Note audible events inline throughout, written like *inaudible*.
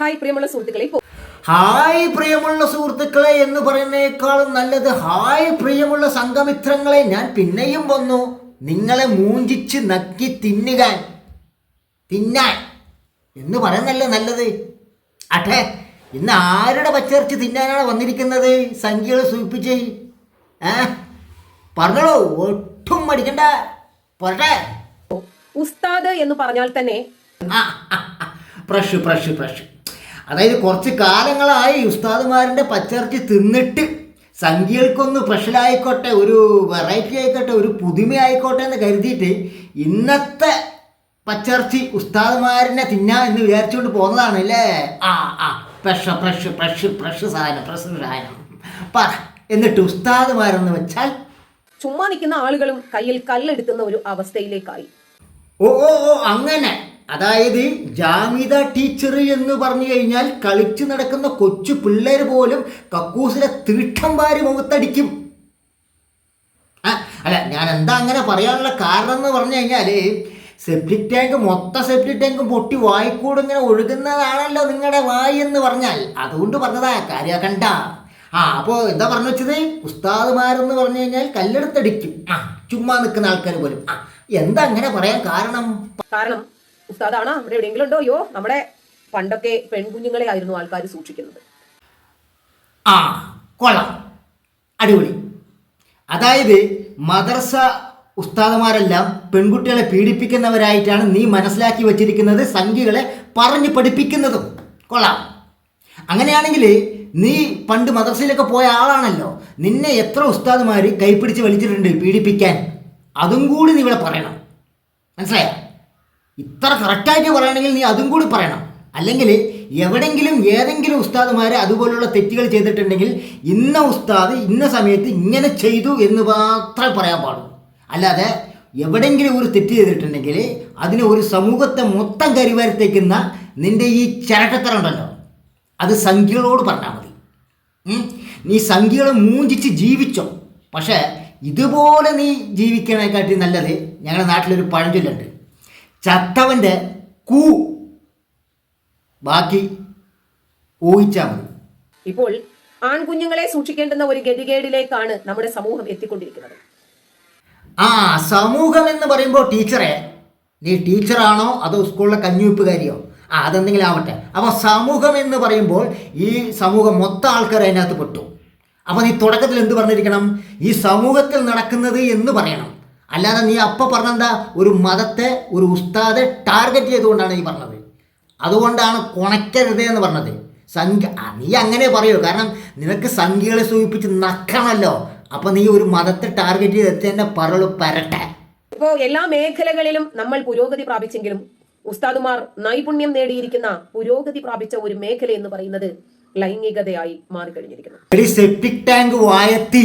Hi പ്രിയമുള്ള സുഹൃത്തുക്കളെ hi പ്രിയമുള്ള സുഹൃത്തുക്കളെ എന്ന് പറയുന്നേക്കാളും നല്ലത് ഹായ് പ്രിയമുള്ള സംഘമിത്രങ്ങളെ ഞാൻ പിന്നെയും വന്നു. നിങ്ങളെ മൂഞ്ചിച്ച് നക്കി തിന്നുകാൻ തിന്നാൻ എന്ന് പറയുന്നല്ലേ നല്ലത്. അട്ടെ ഇന്ന് ആരുടെ പച്ചിറച്ചി തിന്നാനാണ് വന്നിരിക്കുന്നത്? സംഖ്യകൾ സൂചിപ്പിച്ച്. ഏ പറഞ്ഞോളൂ ഒട്ടും മടിക്കണ്ട. പോരട്ടെ ഉസ്താദ് എന്ന് പറഞ്ഞാൽ തന്നെ പ്രഷ് പ്രഷ് പ്രഷ്. അതായത് കുറച്ച് കാലങ്ങളായി ഉസ്താദുമാരിന്റെ പച്ചിറച്ചി തിന്നിട്ട് സംഖ്യകൾക്കൊന്ന് സ്പെഷ്യലായിക്കോട്ടെ ഒരു വെറൈറ്റി ആയിക്കോട്ടെ ഒരു പുതുമ ആയിക്കോട്ടെ എന്ന് കരുതിയിട്ട് ഇന്നത്തെ പച്ചിറച്ചി ഉസ്താദുമാരിനെ തിന്നാം എന്ന് വിചാരിച്ചുകൊണ്ട് പോകുന്നതാണ് അല്ലേ? ആ ആ. ഫ്രഷ് പ്രഷ് പ്രഷ് പ്രഷ് സാധനം പ്രഷ് സാധനം. പറ എന്നിട്ട് ഉസ്താദുമാരെന്ന് വെച്ചാൽ ചുമ്മാ നിൽക്കുന്ന ആളുകളും കയ്യിൽ കല്ലെടുക്കുന്ന ഒരു അവസ്ഥയിലേക്കായി. ഓ ഓ ഓ അങ്ങനെ. അതായത് ജാമിത ടീച്ചർ എന്ന് പറഞ്ഞു കഴിഞ്ഞാൽ കളിച്ചു നടക്കുന്ന കൊച്ചു പിള്ളേർ പോലും കക്കൂസിലെ തീട്ടം വാരി മുഖത്തടിക്കും. അല്ല ഞാൻ എന്താ അങ്ങനെ പറയാനുള്ള കാരണം എന്ന് പറഞ്ഞു കഴിഞ്ഞാൽ സെപ്റ്റിക് ടാങ്ക് മൊത്ത സെപ്റ്റിക് ടാങ്ക് പൊട്ടി വായിക്കൂടെ ഇങ്ങനെ ഒഴുകുന്നതാണല്ലോ നിങ്ങളുടെ വായി എന്ന് പറഞ്ഞാൽ. അതുകൊണ്ട് പറഞ്ഞതാ കാര്യാക്കണ്ട ആ അപ്പോൾ എന്താ പറഞ്ഞു വെച്ചത്? ഉസ്താദുമാരെന്ന് പറഞ്ഞു കഴിഞ്ഞാൽ കല്ലെടുത്തടിക്കും. ആ ചുമ്മാ നിൽക്കുന്ന ആൾക്കാർ പോലും. ആ എന്താ അങ്ങനെ പറയാൻ കാരണം? കാരണം ഉസ്താദാണ്. അവിടെ എവിടെയെങ്കിലും ഉണ്ടോ? അയ്യോ നമ്മുടെ പണ്ടൊക്കെ പെൺകുഞ്ഞുങ്ങളെ ആയിരുന്നു ആൾക്കാർ സൂക്ഷിക്കുന്നത്. ആ കൊള്ളാം. അടിപൊളി. അതായത് മദർസ ഉസ്താദമാരെല്ലാം പെൺകുട്ടികളെ പീഡിപ്പിക്കുന്നവരായിട്ടാണ് നീ മനസ്സിലാക്കി വച്ചിരിക്കുന്നത് സംഖ്യകളെ പറഞ്ഞു പഠിപ്പിക്കുന്നതും. കൊള്ളാം. അങ്ങനെയാണെങ്കിൽ നീ പണ്ട് മദർസയിലൊക്കെ പോയ ആളാണല്ലോ. നിന്നെ എത്ര ഉസ്താദുമാർ കൈപ്പിടിച്ച് വലിച്ചിട്ടുണ്ട് പീഡിപ്പിക്കാൻ? അതും കൂടി നീ ഇവിടെ പറയണം. മനസ്സിലായോ? ഇത്ര കറക്റ്റായിട്ട് പറയണമെങ്കിൽ നീ അതും കൂടി പറയണം. അല്ലെങ്കിൽ എവിടെങ്കിലും ഏതെങ്കിലും ഉസ്താദുമാർ അതുപോലുള്ള തെറ്റുകൾ ചെയ്തിട്ടുണ്ടെങ്കിൽ ഇന്ന ഉസ്താദ് ഇന്ന സമയത്ത് ഇങ്ങനെ ചെയ്തു എന്ന് മാത്രമേ പറയാൻ പാടുള്ളൂ. അല്ലാതെ എവിടെങ്കിലും ഒരു തെറ്റ് ചെയ്തിട്ടുണ്ടെങ്കിൽ അതിന് ഒരു സമൂഹത്തെ മൊത്തം കരിവാരത്തേക്കുന്ന നിന്റെ ഈ ചിരട്ടത്തരം ഉണ്ടല്ലോ. അത് സംഖ്യകളോട് പറഞ്ഞാൽ മതി. നീ സംഖ്യകളെ മൂഞ്ചിച്ച് ജീവിച്ചോ. പക്ഷേ ഇതുപോലെ നീ ജീവിക്കണേക്കാട്ടി നല്ലത് ഞങ്ങളുടെ നാട്ടിലൊരു പഴഞ്ചൊല്ലുണ്ട്. ചത്തവന്റെ കൂ. ബാക്കി ഊഹിച്ചാൽ മതി. ഇപ്പോൾ ആൺകുഞ്ഞുങ്ങളെ സൂക്ഷിക്കേണ്ടുന്ന ഒരു ഗതികേടിലേക്കാണ് നമ്മുടെ സമൂഹം എത്തിക്കൊണ്ടിരിക്കുന്നത്. ആ സമൂഹം എന്ന് പറയുമ്പോൾ ടീച്ചറെ നീ ടീച്ചറാണോ അതോ സ്കൂളിലെ കഞ്ഞുവെപ്പുകാരിയോ? ആ അതെന്തെങ്കിലും ആവട്ടെ. അപ്പോൾ സമൂഹം എന്ന് പറയുമ്പോൾ ഈ സമൂഹം മൊത്തം ആൾക്കാർ അതിനകത്ത് പെട്ടു. അപ്പോൾ നീ തുടക്കത്തിൽ എന്ത് പറഞ്ഞിരിക്കണം? ഈ സമൂഹത്തിൽ നടക്കുന്നത് എന്ന് പറയണം. അല്ലാതെ നീ അപ്പം പറഞ്ഞെന്താ? ഒരു മതത്തെ ഒരു ഉസ്താദെ ടാർഗറ്റ് ചെയ്തുകൊണ്ടാണ് നീ പറഞ്ഞത്. അതുകൊണ്ടാണ് കുണയ്ക്കരുത് എന്ന് പറഞ്ഞത്. സംഖ്യ നീ അങ്ങനെ പറയൂ. കാരണം നിനക്ക് സംഖ്യകളെ സൂചിപ്പിച്ച് നക്കണമല്ലോ. അപ്പൊ നീ ഒരു മതത്തെ ടാർഗറ്റ് ചെയ്ത് തന്നെ പറളു പരട്ടെ. ഇപ്പോൾ എല്ലാ മേഖലകളിലും നമ്മൾ പുരോഗതി പ്രാപിച്ചെങ്കിലും ഉസ്താദുമാർ നൈപുണ്യം നേടിയിരിക്കുന്ന പുരോഗതി പ്രാപിച്ച ഒരു മേഖല എന്ന് പറയുന്നത് ലൈംഗികതയായി മാറിക്കഴിഞ്ഞിരിക്കുന്നു. ഒരു സെപ്റ്റിക് ടാങ്ക് വായത്തി.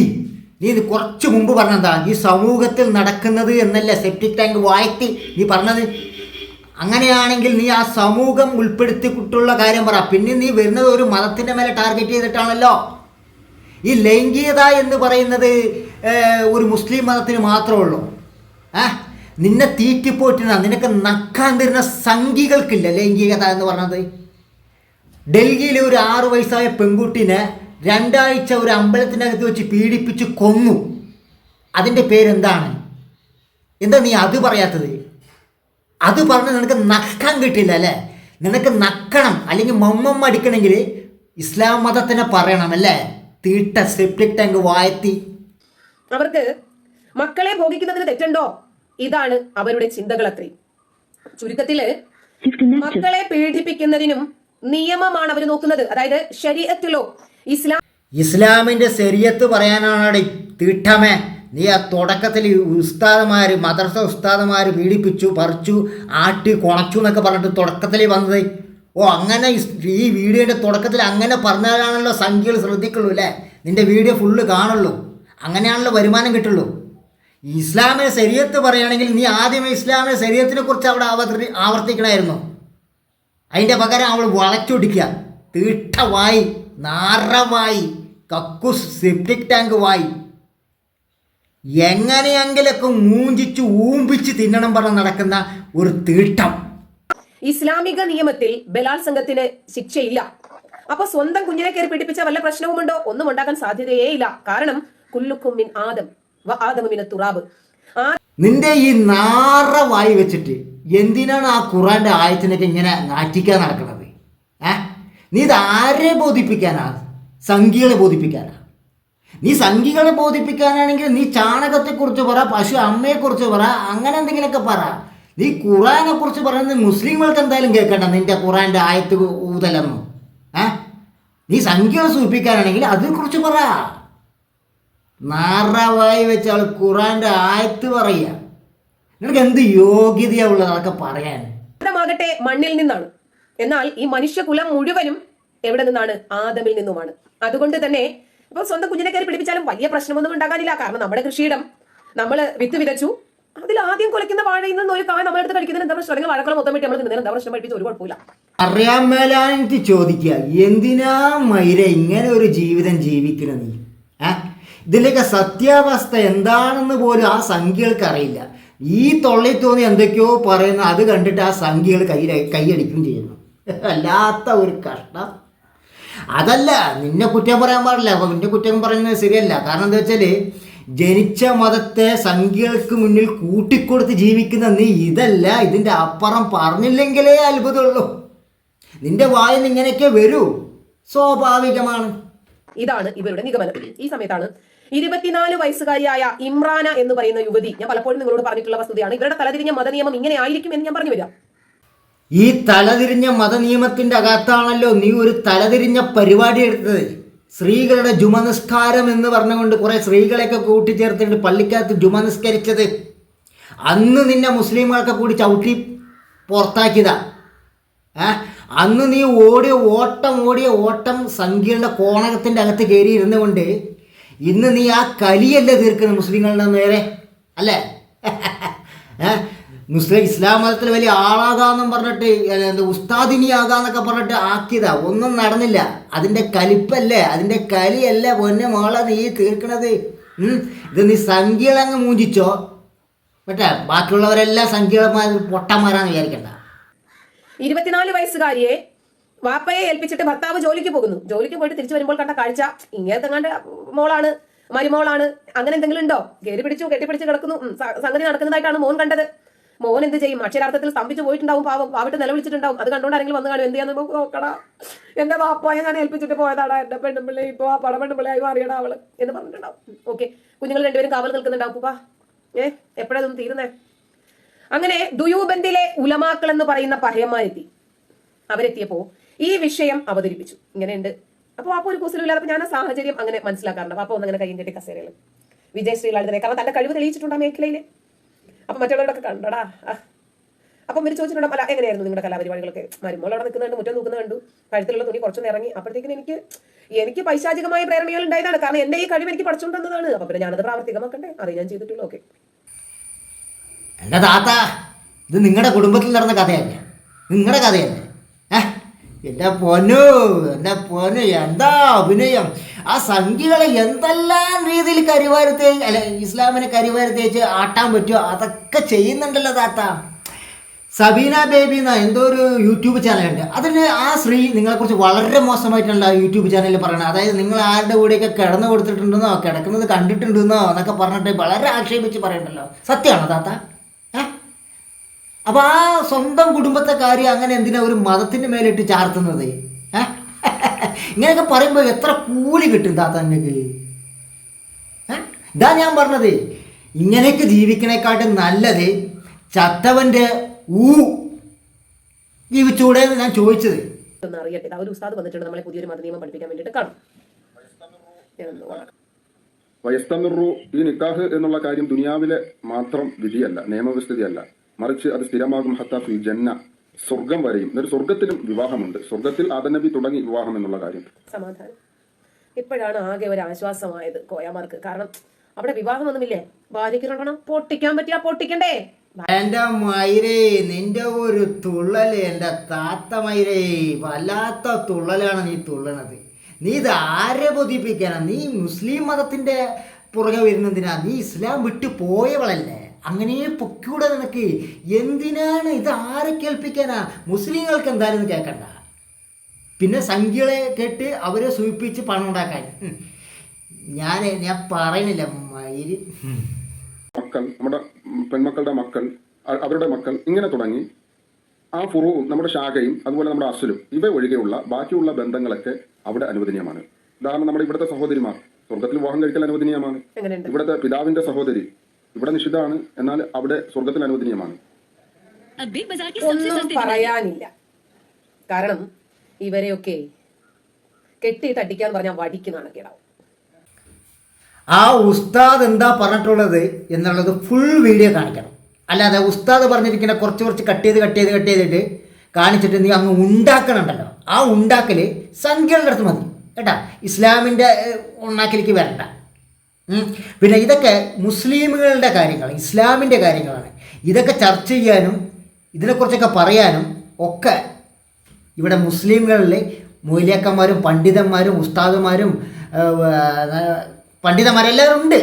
നീ ഇത് കുറച്ച് മുമ്പ് പറഞ്ഞതാ. ഈ സമൂഹത്തിൽ നടക്കുന്നത് എന്നല്ല സെപ്റ്റിക് ടാങ്ക് വായത്തി നീ പറഞ്ഞത്. അങ്ങനെയാണെങ്കിൽ നീ ആ സമൂഹം ഉൾപ്പെടുത്തിയിട്ടുള്ള കാര്യം പറ. പിന്നെ നീ വരുന്നത് ഒരു മതത്തിന്റെ മേലെ ടാർഗറ്റ് ചെയ്തിട്ടാണല്ലോ. ഈ ലൈംഗികത എന്ന് പറയുന്നത് ഒരു മുസ്ലിം മതത്തിന് മാത്രമേ ഉള്ളൂ. ഏ നിന്നെ തീറ്റിപ്പോറ്റുന്ന നിനക്ക് നക്കാൻ തരുന്ന സംഘികൾക്കില്ല ലൈംഗികത എന്ന് പറഞ്ഞത്. ഡൽഹിയിലെ ഒരു ആറു വയസ്സായ പെൺകുട്ടിനെ രണ്ടാഴ്ച ഒരു അമ്പലത്തിനകത്ത് വെച്ച് പീഡിപ്പിച്ച് കൊന്നു. അതിന്റെ പേരെന്താണ്? എന്താ നീ അത് പറയാത്തത്? അത് പറഞ്ഞ് നിനക്ക് നക്കാൻ കിട്ടില്ല അല്ലേ? നിനക്ക് നക്കണം അല്ലെങ്കിൽ മമ്മമ്മ അടിക്കണമെങ്കിൽ ഇസ്ലാം മതത്തിനെ പറയണം അല്ലേ? തീട്ട സെപ്റ്റിക് ടാങ്ക് വായത്തി. അവർക്ക് മക്കളെ ഭോഗിക്കുന്നതിന് തെറ്റുണ്ടോ? ഇതാണ് അവരുടെ ചിന്തകൾ അത്രയും ചുരുക്കത്തിൽ മക്കളെ പീഡിപ്പിക്കുന്നതിനും നിയമമാണ് അവർ നോക്കുന്നത്. അതായത് ശരീരത്തിലോ ഇസ്ലാം ഇസ്ലാമിന്റെ ശരിയത്ത് പറയാനാണ് തീട്ടമേ. നീ ആ തുടക്കത്തിൽ ഉസ്താദമാര് മദ്രസ ഉസ്താദമാര് പീഡിപ്പിച്ചു പറിച്ചു ആട്ടി കുണച്ചു എന്നൊക്കെ പറഞ്ഞിട്ട് തുടക്കത്തിൽ വന്നത്. ഓ അങ്ങനെ ഈ വീഡിയോന്റെ തുടക്കത്തിൽ അങ്ങനെ പറഞ്ഞാലാണല്ലോ സംഖ്യകൾ ശ്രദ്ധിക്കുള്ളൂ അല്ലേ? നിന്റെ വീഡിയോ ഫുള്ള് കാണുള്ളൂ. അങ്ങനെയാണല്ലോ വരുമാനം കിട്ടുള്ളൂ. ഇസ്ലാമിനെ ശരീരത്ത് പറയുകയാണെങ്കിൽ നീ ആദ്യമേ ഇസ്ലാമിനെ ശരീരത്തിനെ കുറിച്ച് അവിടെ ആവർത്തി ആവർത്തിക്കണമായിരുന്നു അതിന്റെ പകരം അവൾ വളച്ചൊടിക്കുക. തീട്ട വായി നാറവായി കക്കുസ് സെപ്റ്റിക് ടാങ്ക് വായി. എങ്ങനെയെങ്കിലൊക്കെ മൂഞ്ചിച്ച് ഊമ്പിച്ച് തിന്നണം പറഞ്ഞ് നടക്കുന്ന ഒരു തീട്ടം. ഇസ്ലാമിക നിയമത്തിൽ ബലാത്സംഗത്തിന് ശിക്ഷയില്ല. അപ്പൊ സ്വന്തം കുഞ്ഞിനെ കയറി പിടിപ്പിച്ച വല്ല പ്രശ്നവുമുണ്ടോ? ഒന്നും ഉണ്ടാക്കാൻ സാധ്യതയേ ഇല്ല. കാരണം കുല്ലുക്കും മിൻ ആദം വ ആദമു മിന തുറാബ്. നിന്റെ ഈ നാറ വായി വെച്ചിട്ട് എന്തിനാണ് ആ ഖുറാന്റെ ആയത്തിനൊക്കെ ഇങ്ങനെ നാറ്റിക്കാൻ നടക്കുന്നത് ഏ? നീ ഇത് ആരെ ബോധിപ്പിക്കാനാ സംഖ്യകളെ ബോധിപ്പിക്കാനാ നീ സംഖ്യകളെ ബോധിപ്പിക്കാനാണെങ്കിൽ നീ ചാണകത്തെക്കുറിച്ച് പറ പശു അമ്മയെക്കുറിച്ച് പറ അങ്ങനെ എന്തെങ്കിലുമൊക്കെ പറ. നീ ഖുറാനെ കുറിച്ച് പറയുന്നത് മുസ്ലിങ്ങൾക്ക് എന്തായാലും കേൾക്കണ്ട നിന്റെ ഖുറാന്റെ ആയത്ത് ഊതലെന്നും. ഏ? നീ സംഖ്യകൾ സൂചിപ്പിക്കാനാണെങ്കിൽ അതിനെക്കുറിച്ച് പറ. നാറാവായി വെച്ചാൽ ഖുറാന്റെ ആയത്ത് പറയുക. നിനക്ക് എന്ത് യോഗ്യതയാ ഉള്ളത് അതൊക്കെ പറയാൻ? മണ്ണിൽ നിന്നാണ്. എന്നാൽ ഈ മനുഷ്യകുലം മുഴുവനും എവിടെ നിന്നാണ്? ആദമിൽ നിന്നുമാണ്. അതുകൊണ്ട് തന്നെ ഇപ്പൊ സ്വന്തം കുഞ്ഞിനെ കയറി പിടിപ്പിച്ചാലും വലിയ പ്രശ്നമൊന്നും ഉണ്ടാകാനില്ല. കാരണം നമ്മുടെ കൃഷിയിടം നമ്മൾ വിത്ത് വിതച്ചു. അതിൽ ആദ്യം കുലയ്ക്കുന്ന വാഴയിൽ നിന്ന് ഒരു കായ നമ്മളെടുത്ത് കഴിക്കുന്നതിന് എന്താ പ്രശ്നം അല്ലെങ്കിൽ വാഴക്കുളം മൊത്തം വെട്ടി നമ്മൾ എന്താ പ്രശ്നം പഠിപ്പിച്ച് ഒരു കുഴപ്പമില്ല അറിയാൻ മേലാനിട്ട് ചോദിക്കുക എന്തിനാ മൈര ഇങ്ങനെ ഒരു ജീവിതം ജീവിക്കണം നീ? ഇതിലേക്ക് സത്യാവസ്ഥ എന്താണെന്ന് പോലും ആ സംഖ്യകൾക്ക് അറിയില്ല. ഈ തൊള്ളി തോന്നി എന്തൊക്കെയോ പറയുന്ന അത് കണ്ടിട്ട് ആ സംഖ്യകൾ കൈ കൈയടിക്കുകയും ചെയ്യുന്നു. *laughs* അല്ലാത്ത ഒരു കഷ്ടം. അതല്ല നിന്നെ കുറ്റം പറയാൻ പാടില്ല. അപ്പൊ നിന്നെ കുറ്റം പറയുന്നത് ശരിയല്ല. കാരണം എന്താ വെച്ചാൽ ജനിച്ച മതത്തെ സംഖ്യകൾക്ക് മുന്നിൽ കൂട്ടിക്കൊടുത്ത് ജീവിക്കുന്ന നീ ഇതല്ല. ഇതിന്റെ അപ്പുറം പറഞ്ഞില്ലെങ്കിലേ അത്ഭുതമുള്ളൂ. നിന്റെ വായിൽ നിന്ന് ഇങ്ങനെയൊക്കെ വരൂ. സ്വാഭാവികമാണ്. ഇതാണ് ഇവരുടെ നിഗമനം. ഈ സമയത്താണ് ഇരുപത്തിനാല് വയസ്സുകാരിയായ ഇമ്രാന എന്ന് പറയുന്ന യുവതി. ഞാൻ പലപ്പോഴും നിങ്ങളോട് പറഞ്ഞിട്ടുള്ള വസ്തുതയാണ്. ഇവരുടെ തലതിരിഞ്ഞ മതനിയമം ഇങ്ങനെ ആയിരിക്കും എന്ന് ഞാൻ പറഞ്ഞു വരാം. ഈ തലതിരിഞ്ഞ മതനിയമത്തിന്റെ അകത്താണല്ലോ നീ ഒരു തലതിരിഞ്ഞ പരിപാടി എടുത്തത്. സ്ത്രീകളുടെ ജുമനിസ്കാരം എന്ന് പറഞ്ഞുകൊണ്ട് കുറെ സ്ത്രീകളെയൊക്കെ കൂട്ടിച്ചേർത്തിട്ട് പള്ളിക്കകത്ത് ജുമനിസ്കരിച്ചത്. അന്ന് നിന്നെ മുസ്ലിങ്ങളൊക്കെ കൂടി ചവിട്ടി പുറത്താക്കിയതാ. അന്ന് നീ ഓടിയ ഓട്ടം ഓടിയ ഓട്ടം സംഖ്യയുടെ കോണകത്തിന്റെ അകത്ത് കയറി ഇരുന്നുകൊണ്ട് ഇന്ന് നീ ആ കലിയല്ലേ തീർക്കുന്നത് മുസ്ലിങ്ങളുടെ നേരെ? അല്ലേ? *laughs* ഏ? മുസ്ലിം ഇസ്ലാം മതത്തിൽ വലിയ ആളാകാന്നും പറഞ്ഞിട്ട് എന്താ ഉസ്താദിനിയാകാന്നൊക്കെ പറഞ്ഞിട്ട് ആക്കിയതാ. ഒന്നും നടന്നില്ല. അതിന്റെ കലിപ്പല്ലേ? അതിന്റെ കലിയല്ലേ പൊന്നെ മോളെ നീ തീർക്കണത്? ഇത് നീ സംഖ്യകളങ്ങ് മൂഞ്ചിച്ചോ? പക്ഷേ ബാക്കിയുള്ളവരെല്ലാം സംഖ്യകളന്മാർ പൊട്ടന്മാരാന്ന് വിചാരിക്കണ്ട. ഇരുപത്തിനാല് വയസ്സുകാരിയെ വാപ്പയെ ഏൽപ്പിച്ചിട്ട് ഭർത്താവ് ജോലിക്ക് പോകുന്നു. ജോലിക്ക് പോയിട്ട് തിരിച്ചു വരുമ്പോൾ കണ്ട കാഴ്ച ഇങ്ങനത്തെ കണ്ട മോളാണ് മരുമോളാണ് അങ്ങനെ എന്തെങ്കിലും ഉണ്ടോ? കയറി പിടിച്ചു കെട്ടിപ്പിടിച്ച് കിടക്കുന്നു. സംഗതി നടക്കുന്നതായിട്ടാണ് മോൻ കണ്ടത്. മോൻ എന്ത് ചെയ്യും? അക്ഷരാർത്ഥത്തിൽ സ്തംഭിച്ചു പോയിട്ടുണ്ടാവും പാവം. പാവിട്ട് നിലവിളിച്ചിട്ടുണ്ടാവും. അത് കണ്ടുകൊണ്ട് ആരെങ്കിലും വന്നു കാണും എന്ത് ചെയ്യാന്ന് നോക്കടാ. എന്റെ വാപ്പായ ഞാൻ ഏൽപ്പിച്ചിട്ട് പോയതാടാ. എന്റെ പെണ്ണുമ്പിള്ളി ഇപ്പൊ ആ പട പെണ്ണുമ്പിള്ളയായി മാറിയടാ അവൾ എന്ന് പറഞ്ഞിട്ടുണ്ടാവും. ഓക്കെ. കുഞ്ഞുങ്ങൾ രണ്ടുപേരും കാവൽ നിൽക്കുന്നുണ്ടാവും. പൂപ്പാ ഏ എപ്പോഴതൊന്നും തീരുന്നേ? അങ്ങനെ ദുയൂബന്ദിലെ ഉലമാക്കൾ എന്ന് പറയുന്ന പഹയന്മാരെത്തി. അവരെത്തിയപ്പോ ഈ വിഷയം അവതരിപ്പിച്ചു. ഇങ്ങനെയുണ്ട്. അപ്പൊ അപ്പൊ ഒരു കുസലില്ലാതെ ഇല്ലാതെ ഞാൻ ആ സാഹചര്യം അങ്ങനെ മനസ്സിലാക്കാറുണ്ട്. അപ്പൊ ഒന്നങ്ങനെ കയ്യും കെട്ടി കസേരയിൽ. വിജയശ്രീ ശ്രീലാളിതനെ. കാരണം തന്റെ കഴിവ് തെളിയിച്ചിട്ടുണ്ട് ആ മേഖലയിൽ അപ്പൊ മറ്റുള്ളവരൊക്കെ കണ്ടടാ. അപ്പം ഇവർ ചോദിച്ചിട്ടുണ്ട് അല്ല എങ്ങനെയായിരുന്നു നിങ്ങളുടെ കലാപരിപാടികളൊക്കെ? മരുമോൾ അവിടെ നിൽക്കുന്നുണ്ട് മുറ്റം നോക്കുന്ന കണ്ടു. കഴുത്തിലുള്ള തുണി കുറച്ചൊന്ന് ഇറങ്ങി അപ്പോഴത്തേക്കും എനിക്ക് എനിക്ക് പൈശാചികമായ പ്രേരണകൾ ഉണ്ടായതാണ്. കാരണം എന്റെ ഈ കഴിവ് എനിക്ക് പഠിച്ചുകൊണ്ട് തന്നതാണ്. അപ്പൊ പിന്നെ ഞാനത് പ്രാവർത്തികമാക്കണ്ടേ? അത് ഞാൻ ചെയ്തിട്ടുള്ളൂ. ഓക്കെ. എന്റെ താത്ത ഇത് നിങ്ങളുടെ കുടുംബത്തിൽ നടന്ന കഥയല്ലേ? നിങ്ങളുടെ കഥയല്ലേ? എന്റെ പൊന്നു എന്റെ പൊന്നു എന്താ അഭിനയം? ആ സംഖ്യകളെ എന്തെല്ലാം രീതിയിൽ കരിവാരത്തെ അല്ല ഇസ്ലാമിനെ കരിവാരത്തേച്ച് ആട്ടാൻ പറ്റുമോ അതൊക്കെ ചെയ്യുന്നുണ്ടല്ലോ താത്ത. സബീന ബേബി എന്ന എന്തോ ഒരു യൂട്യൂബ് ചാനലുണ്ട്. അതിന് ആ സ്ത്രീ നിങ്ങളെക്കുറിച്ച് വളരെ മോശമായിട്ടുള്ള യൂട്യൂബ് ചാനലിൽ പറയണത്. അതായത് നിങ്ങൾ ആരുടെ കൂടെയൊക്കെ കിടന്നു കൊടുത്തിട്ടുണ്ടെന്നോ കിടക്കുന്നത് കണ്ടിട്ടുണ്ടെന്നോ എന്നൊക്കെ പറഞ്ഞിട്ട് വളരെ ആക്ഷേപിച്ച് പറയണ്ടല്ലോ. സത്യമാണോ താത്ത? അപ്പോൾ ആ സ്വന്തം കുടുംബത്തെ കാര്യം അങ്ങനെ എന്തിനാ ഒരു മതത്തിന്റെ മേലിട്ട് ചാർത്തുന്നത്? ഇങ്ങനെയൊക്കെ പറയുമ്പോൾ എത്ര കൂലി കിട്ടും താത്ത നിങ്ങൾക്ക്? ഇതാ ഞാൻ പറഞ്ഞത് ഇങ്ങനെയൊക്കെ ജീവിക്കണേക്കാട്ടും നല്ലത് ചത്തവന്റെ ഊ ജീവിച്ചൂടെ എന്ന് ഞാൻ ചോദിച്ചത്. ഒന്ന് അറിയട്ടെ ഒരു ഉസ്താദ് വന്നിട്ടുണ്ട് നമ്മളെ പുതിയൊരു മതനിയമം പഠിപ്പിക്കാൻ വേണ്ടിയിട്ട്. കാണും. വയസ്തമിറു ഈ നിക്കാഹ് എന്നുള്ള കാര്യം ദുനിയാവിലെ മാത്രം വിധിയല്ല നിയമവിസ്ഥിതിയല്ല. മറിച്ച് അത് സ്ഥിരമാകും ഹത്താഫി ജന്ന. സ്വർഗം വരെയും എന്നിട്ട് സ്വർഗത്തിലും വിവാഹമുണ്ട്. സ്വർഗത്തിൽ ആദനബി തുടങ്ങി വിവാഹം എന്നുള്ള കാര്യം. സമാധാനം. ഇപ്പോഴാണ് ആകെ ഒരു ആശ്വാസമായത് കോയാമാർക്ക്. കാരണം അവിടെ വിവാഹമൊന്നുമില്ലേ? ഭാര്യയ്ക്ക് രണ്ടെണ്ണം പൊട്ടിക്കാൻ പറ്റിയാ പൊട്ടിക്കണ്ടേ? എന്റെ മൈരേ നിന്റെ ഒരു തുള്ളൽ എന്റെ താത്ത മൈരേ വല്ലാത്ത തുള്ളലാണ് നീ തുള്ളണത്. നീ ഇത് ആരെ ബോധിപ്പിക്കാനാ? നീ മുസ്ലിം മതത്തിന്റെ പുറകെ വരുന്നതിനാ? നീ ഇസ്ലാം വിട്ടു പോയവളല്ലേ? അങ്ങനെ പൊക്കൂടെ നിനക്ക്. എന്തിനാണ് ഇത് ആരെ കേൾപ്പിക്കാനാ? മുസ്ലിങ്ങൾക്ക് എന്തായാലും കേൾക്കണ്ട. പിന്നെ സംഖ്യകളെ കേട്ട് അവരെ സൂചിപ്പിച്ച് പണം ഉണ്ടാക്കാൻ. ഞാൻ ഞാൻ പറയുന്നില്ല മയിൽ. മക്കൾ നമ്മുടെ പെൺമക്കളുടെ മക്കൾ അവരുടെ മക്കൾ ഇങ്ങനെ തുടങ്ങി. ആ ഫുറുവും നമ്മുടെ ശാഖയും അതുപോലെ നമ്മുടെ അസുലും ഇവ ഒഴികെയുള്ള ബാക്കിയുള്ള ബന്ധങ്ങളൊക്കെ അവിടെ അനുവദനീയമാണ്. ഉദാഹരണം നമ്മുടെ ഇവിടുത്തെ സഹോദരിമാർ സ്വർഗത്തിൽ വിവാഹം കഴിക്കൽ അനുവദനീയമാണ്. ഇവിടുത്തെ പിതാവിന്റെ സഹോദരി ഇവിടെ നിഷിദ്ധമാണ്. എന്നാൽ അവിടെ സ്വർഗത്തിൽ അനുവദനീയമാണ്. ഒന്നും പറയാനില്ല. കാരണം ഇവരെയൊക്കെ കെട്ടി തട്ടിക്കാൻ പറഞ്ഞാൽ വടിക്കുന്നതാണ് കേടാവും ആ ഉസ്താദ് എന്താ പറഞ്ഞിട്ടുള്ളത് എന്നുള്ളത് ഫുൾ വീഡിയോ കാണിക്കണം. അല്ലാതെ ഉസ്താദ് പറഞ്ഞിരിക്കുന്ന കുറച്ച് കുറച്ച് കട്ട് ചെയ്ത് കട്ട് ചെയ്ത് കട്ട് ചെയ്തിട്ട് കാണിച്ചിട്ട് നീ അങ്ങ് ഉണ്ടാക്കണുണ്ടല്ലോ. ആ ഉണ്ടാക്കൽ സംഖ്യകളുടെ അടുത്ത് മതി. കേട്ടാ? ഇസ്ലാമിന്റെ ഉണ്ടാക്കലേക്ക് വരണ്ട. പിന്നെ ഇതൊക്കെ മുസ്ലിമുകളുടെ കാര്യങ്ങളാണ് ഇസ്ലാമിന്റെ കാര്യങ്ങളാണ്. ഇതൊക്കെ ചർച്ച ചെയ്യാനും ഇതിനെക്കുറിച്ചൊക്കെ പറയാനും ഒക്കെ ഇവിടെ മുസ്ലിംകളിൽ മൂല്യാക്കന്മാരും പണ്ഡിതന്മാരും ഉസ്താദുമാരും പണ്ഡിതന്മാരെല്ലാവരും ഉണ്ട്.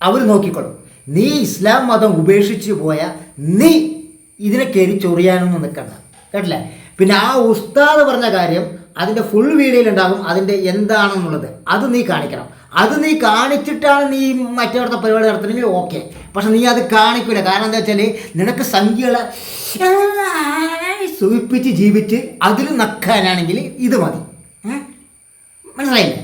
അവർ നോക്കിക്കോളും നീ ഇസ്ലാം മതം ഉപേക്ഷിച്ച് പോയ നീ ഇതിനെ കയറി ചൊറിയാനൊന്നും നിൽക്കണ്ട. കേട്ടില്ലേ? പിന്നെ ആ ഉസ്താദ് പറഞ്ഞ കാര്യം അതിന്റെ ഫുൾ വീഡിയോയിൽ ഉണ്ടാകും അതിന്റെ എന്താണെന്നുള്ളത് അത് നീ കാണിക്കണം. അത് നീ കാണിച്ചിട്ടാണ് നീ മറ്റേടത്തെ പരിപാടി നടത്തണമെങ്കിൽ ഓക്കെ. പക്ഷെ നീ അത് കാണിക്കൂല. കാരണം എന്താ വെച്ചാൽ നിനക്ക് സംഖ്യകളെ സൂചിപ്പിച്ച് ജീവിച്ച് അതിൽ നക്കാനാണെങ്കിൽ ഇത് മതി? മനസ്സിലായില്ലേ?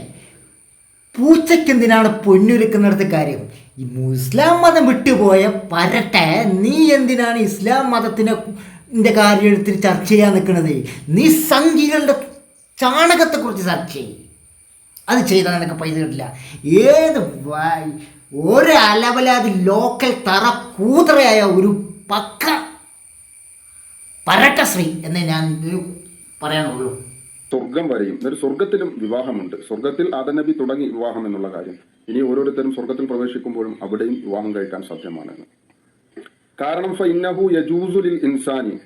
പൂച്ചയ്ക്ക് എന്തിനാണ് പൊന്നൊരുക്കുന്നിടത്ത് കാര്യം? ഈ മുസ്ലാം മതം വിട്ടുപോയ പരട്ടെ നീ എന്തിനാണ് ഇസ്ലാം മതത്തിനെ ന്റെ കാര്യം ചർച്ച ചെയ്യാൻ നിൽക്കുന്നത്? നീ സംഖ്യകളുടെ ചാണകത്തെക്കുറിച്ച് ചർച്ച ചെയ്യും. അത് ചെയ്താൽ നിനക്ക് പൈസ കിട്ടില്ല. ഏത് ഒരു അലവലാതി ലോക്കൽ തറ കൂതറയായ ഒരു പക്ക പരട്ടശ്രീ എന്നേ ഞാൻ പറയാനുള്ളൂ. സ്വർഗം വരെയും ഒരു സ്വർഗത്തിലും വിവാഹമുണ്ട്. സ്വർഗത്തിൽ ആദനബി തുടങ്ങി വിവാഹം എന്നുള്ള കാര്യം. ഇനി ഓരോരുത്തരും സ്വർഗത്തിൽ പ്രവേശിക്കുമ്പോഴും അവിടെയും വിവാഹം കഴിക്കാൻ സാധ്യമാണെന്ന്. കാരണം ഇൻസാനി.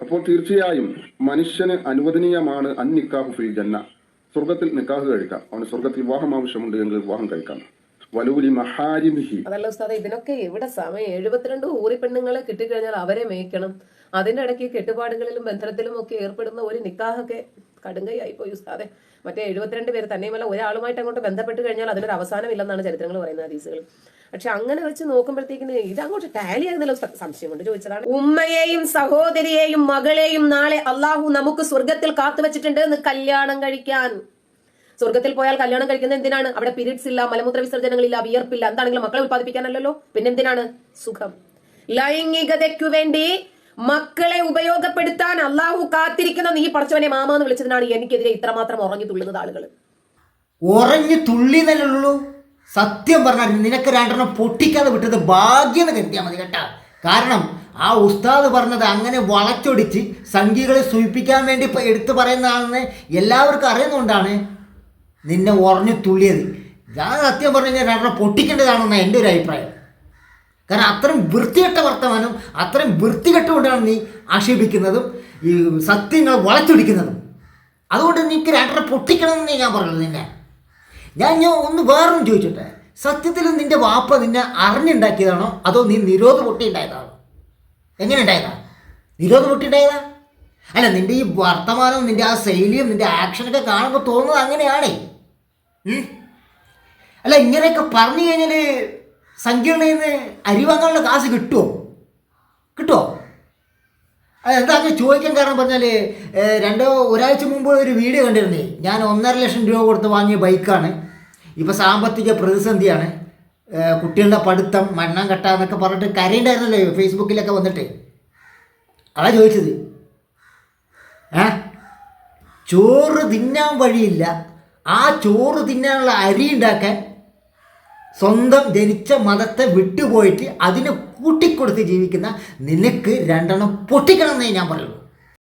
അപ്പോൾ തീർച്ചയായും മനുഷ്യന് അനുവദനീയമാണ് അന്നിക്കാഹു ഫിൽ ജന്ന. സ്വർഗത്തിൽ നിക്കാഹ് കഴിക്കാം. അവന് സ്വർഗത്തിൽ വിവാഹം ആവശ്യമുണ്ട് എങ്കിൽ വിവാഹം കഴിക്കാം. വലൂലി മഹാരിമിഹി. അതല്ല ഉസ്താദെ ഇതിനൊക്കെ എവിടെ സമയം? എഴുപത്തിരണ്ട് ഊറി പെണ്ണുങ്ങളെ കിട്ടിക്കഴിഞ്ഞാൽ അവരെ മേയ്ക്കണം. അതിന്റെ ഇടയ്ക്ക് കെട്ടുപാടുകളിലും ബന്ധനത്തിലും ഒക്കെ ഏർപ്പെടുന്ന ഒരു നിക്കാഹൊക്കെ കടുങ്കയായി പോയി ഉസ്താദെ. മറ്റേ എഴുപത്തിരണ്ട് പേര് തന്നെയുമല്ല ഒരാളുമായിട്ട് അങ്ങോട്ട് ബന്ധപ്പെട്ട് കഴിഞ്ഞാൽ അതിനൊരു അവസാനമില്ലെന്നാണ് ചരിത്രങ്ങൾ പറയുന്നത് ഹദീസുകൾ. പക്ഷെ അങ്ങനെ വെച്ച് നോക്കുമ്പോഴത്തേക്കിന് ഇതങ്ങോട്ട് ടാലി ആയിരുന്നല്ലോ സംശയം കൊണ്ട് ചോദിച്ചതാണ്. ഉമ്മയെയും സഹോദരിയെയും മകളെയും നാളെ അള്ളാഹു നമുക്ക് സ്വർഗത്തിൽ കാത്തുവച്ചിട്ടുണ്ട് എന്ന് കല്യാണം കഴിക്കാൻ. സ്വർഗത്തിൽ പോയാൽ കല്യാണം കഴിക്കുന്നത് എന്തിനാണ്? അവിടെ പിരീഡ്സ് ഇല്ല മലമൂത്ര വിസർജനങ്ങളില്ല വിയർപ്പില്ല. എന്താണെങ്കിലും മക്കളെ ഉത്പാദിപ്പിക്കാനല്ലല്ലോ പിന്നെന്തിനാണ് സുഖം. ലൈംഗികതയ്ക്കു വേണ്ടി മക്കളെ ഉപയോഗപ്പെടുത്താൻ അള്ളാഹു കാത്തിരിക്കുന്ന നീ പടച്ചവനെ മാമ എന്ന് വിളിച്ചതിനാണ് എനിക്കെതിരെ ഇത്രമാത്രം ഉറഞ്ഞു തുള്ളുന്നത് ആളുകൾ. ഉറഞ്ഞു ഉള്ളൂ? സത്യം പറഞ്ഞാൽ നിനക്ക് രണ്ടെണ്ണം പൊട്ടിക്കാതെ വിട്ടത് ഭാഗ്യം കരുതിയാൽ മതി കേട്ടാ. കാരണം ആ ഉസ്താദ് പറഞ്ഞത് അങ്ങനെ വളച്ചൊടിച്ച് സംഖ്യകളെ സൂചിപ്പിക്കാൻ വേണ്ടി എടുത്തു പറയുന്നതാണെന്ന് എല്ലാവർക്കും അറിയുന്നതുകൊണ്ടാണ് നിന്നെ ഉറഞ്ഞു തുള്ളിയത്. ഞാൻ സത്യം പറഞ്ഞു കഴിഞ്ഞാൽ രണ്ടെണ്ണം പൊട്ടിക്കേണ്ടതാണെന്നാണ് എന്റെ ഒരു അഭിപ്രായം. കാരണം അത്രയും വൃത്തികെട്ട വർത്തമാനം അത്രയും വൃത്തികെട്ടുകൊണ്ടാണ് നീ ആക്ഷേപിക്കുന്നതും ഈ സത്യങ്ങൾ വളച്ചൊടിക്കുന്നതും. അതുകൊണ്ട് നിനക്ക് രണ്ടര പൊട്ടിക്കണമെന്നേ ഞാൻ പറഞ്ഞത് നിന്നെ. ഞാൻ ഞാൻ ഒന്ന് വേറൊന്നും ചോദിച്ചോട്ടെ. സത്യത്തിൽ നിന്റെ വാപ്പ നിന്നെ അറിഞ്ഞുണ്ടാക്കിയതാണോ? അതോ നീ നിരോധ പൊട്ടി ഉണ്ടായതാണോ? എങ്ങനെ ഉണ്ടായതാ? നിരോധ പൊട്ടി ഉണ്ടായതാ? അല്ല നിന്റെ ഈ വർത്തമാനവും നിന്റെ ആ ശൈലിയും നിന്റെ ആക്ഷനൊക്കെ കാണുമ്പോൾ തോന്നുന്നത് അങ്ങനെയാണേ. അല്ല ഇങ്ങനെയൊക്കെ പറഞ്ഞു കഴിഞ്ഞാൽ സംഖ്യകളിൽ നിന്ന് അരി വാങ്ങാനുള്ള കാശ് കിട്ടുമോ കിട്ടുമോ അതെന്താ ചോദിക്കാൻ കാരണം പറഞ്ഞാൽ രണ്ടോ ഒരാഴ്ച മുമ്പ് ഒരു വീഡിയോ കണ്ടിരുന്നേ. ഞാൻ ഒന്നര ലക്ഷം രൂപ കൊടുത്ത് വാങ്ങിയ ബൈക്കാണ്. ഇപ്പോൾ സാമ്പത്തിക പ്രതിസന്ധിയാണ്. കുട്ടികളുടെ പഠിത്തം മണ്ണം കെട്ട എന്നൊക്കെ പറഞ്ഞിട്ട് കരയുണ്ടായിരുന്നല്ലോ ഫേസ്ബുക്കിലൊക്കെ വന്നിട്ട്. അതാ ചോദിച്ചത്. ഏ? ചോറ് തിന്നാൻ വഴിയില്ല. ആ ചോറ് തിന്നാനുള്ള അരി ഉണ്ടാക്കാൻ സ്വന്തം ജനിച്ച മതത്തെ വിട്ടുപോയിട്ട് അതിനെ കൂട്ടിക്കൊടുത്ത് ജീവിക്കുന്ന നിനക്ക് രണ്ടെണ്ണം പൊട്ടിക്കണം എന്നേ ഞാൻ പറയുള്ളൂ.